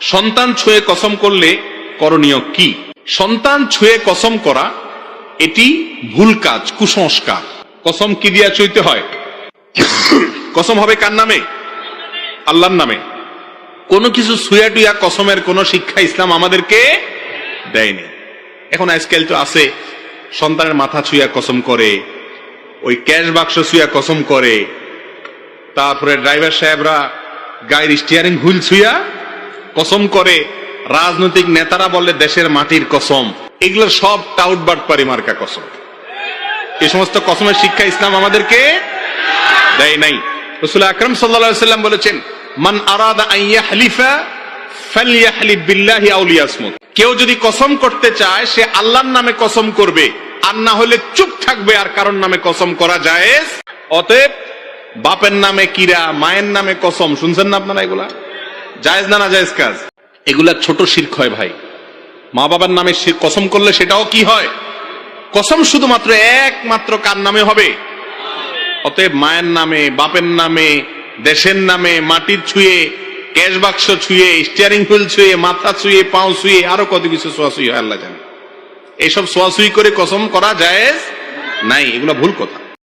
সন্তান ছুঁয়ে কসম করলে করণীয় কি? সন্তান ছুঁয়ে কসম করা, এটি ভুল কাজ, কুসংস্কার। কসম কি দিয়া চইতে হয়? কসম হবে কার নামে? আল্লাহর নামে। কোনো কিছু সুয়া টুয়া কসমের কোন শিক্ষা ইসলাম আমাদেরকে দেয়নি। এখন আজকাল তো আছে, সন্তানের মাথা ছুঁয়া কসম করে, ওই ক্যাশ বাক্স ছুঁয়া কসম করে, তারপরে ড্রাইভার সাহেবরা গাড়ির স্টিয়ারিং হুইল ছুঁয়া কসম করে রাজনৈতিক নেতারা বলে দেশের মাটির কসম। এগুলো সব টাউট বাট পারি মার্কা কসম। এই সমস্ত কসমের শিক্ষা ইসলাম আমাদেরকে দেয় নাই। রসুল আকরম সাল্লাম বলেছেন, মান আরাদা কেউ যদি কসম করতে চায়, সে আল্লাহর নামে কসম করবে, আর না হলে চুপ থাকবে আর কারোর নামে কসম করা যায় অতএব, বাপের নামে কিরা, মায়ের নামে কসম, শুনছেন না আপনারা এগুলা? জায়েজ না না জায়েজ কাজ? এগুলা ছোট শির্ক হয় ভাই। মা বাবার নামে শির- কসম করলে সেটাও কি হয়? কসম শুধুমাত্র একমাত্র কার নামে হবে? অতএব মায়ের নামে, বাপের নামে, দেশের নামে, মাটির ছুঁয়ে, ক্যাশ বাক্স ছুঁয়ে স্টিয়ারিং হুইল ছুঁয়ে, মাথা ছুঁয়ে, পাও ছুঁয়ে, আরও কত কিছু ছোঁয়াছুঁই হয়, আল্লাহ জানে। এইসব ছোঁয়াছুঁই করে কসম করা যায় নাই, এগুলো ভুল কথা।